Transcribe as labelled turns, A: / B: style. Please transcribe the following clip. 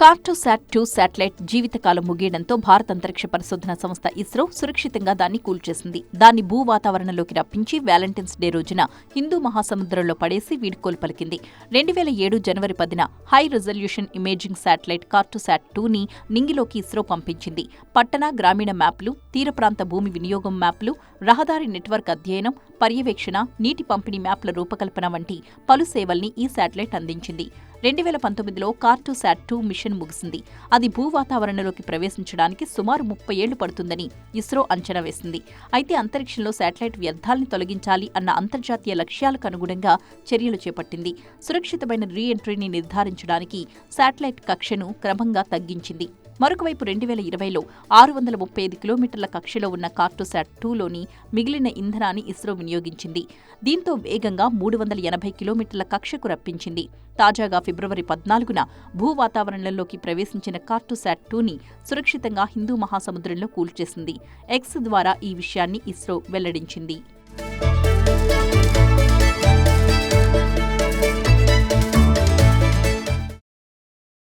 A: Cartosat two satellite జీవితకాలం ముగియడంతో భారత అంతరిక్ష పరిశోధన సంస్థ ఇస్రో సురక్షితంగా దాన్ని కూల్చేసింది. దాన్ని భూ వాతావరణంలోకి రప్పించి వ్యాలంటైన్స్ డే రోజున హిందూ మహాసముద్రంలో పడేసి వీడ్కోలు పలికింది. రెండు వేల ఏడు జనవరి పదిన high resolution imaging satellite Cartosat టూని నింగిలోకి ఇస్రో పంపించింది. పట్టణ గ్రామీణ మ్యాప్లు తీర ప్రాంత భూమి వినియోగం మ్యాప్లు రహదారి నెట్వర్క్ అధ్యయనం పర్యవేక్షణ నీటి పంపిణీ మ్యాప్ల రూపకల్పన వంటి పలు సేవల్ని ఈ శాటిలైట్ అందించింది. రెండు వేల పంతొమ్మిదిలో కార్టోసాట్ టూ మిషన్ ముగిసింది. అది భూ వాతావరణంలోకి ప్రవేశించడానికి సుమారు ముప్పై ఏళ్ళు పడుతుందని ఇస్రో అంచనా వేసింది. అయితే అంతరిక్షంలో శాటిలైట్ వ్యర్థాలను తొలగించాలి అన్న అంతర్జాతీయ లక్ష్యాలకు అనుగుణంగా చర్యలు చేపట్టింది. సురక్షితమైన రీ ఎంట్రీని నిర్ధారించడానికి శాటిలైట్ కక్షను క్రమంగా తగ్గించింది. మరొకవైపు రెండు వేల ఇరవైలో ఆరు వందల ముప్పై ఐదు కిలోమీటర్ల కక్షలో ఉన్న కార్టోసాట్ టూలోని మిగిలిన ఇంధనాన్ని ఇస్రో వినియోగించింది. దీంతో వేగంగా మూడు వందల ఎనభై కిలోమీటర్ల కక్షకు రప్పించింది. తాజాగా ఫిబ్రవరి పద్నాలుగున భూ వాతావరణంలోకి ప్రవేశించిన కార్టోసాట్ టూని సురక్షితంగా హిందూ మహాసముద్రంలో కూల్చేసింది. ఎక్స్ ద్వారా ఈ విషయాన్ని ఇస్రో వెల్లడించింది.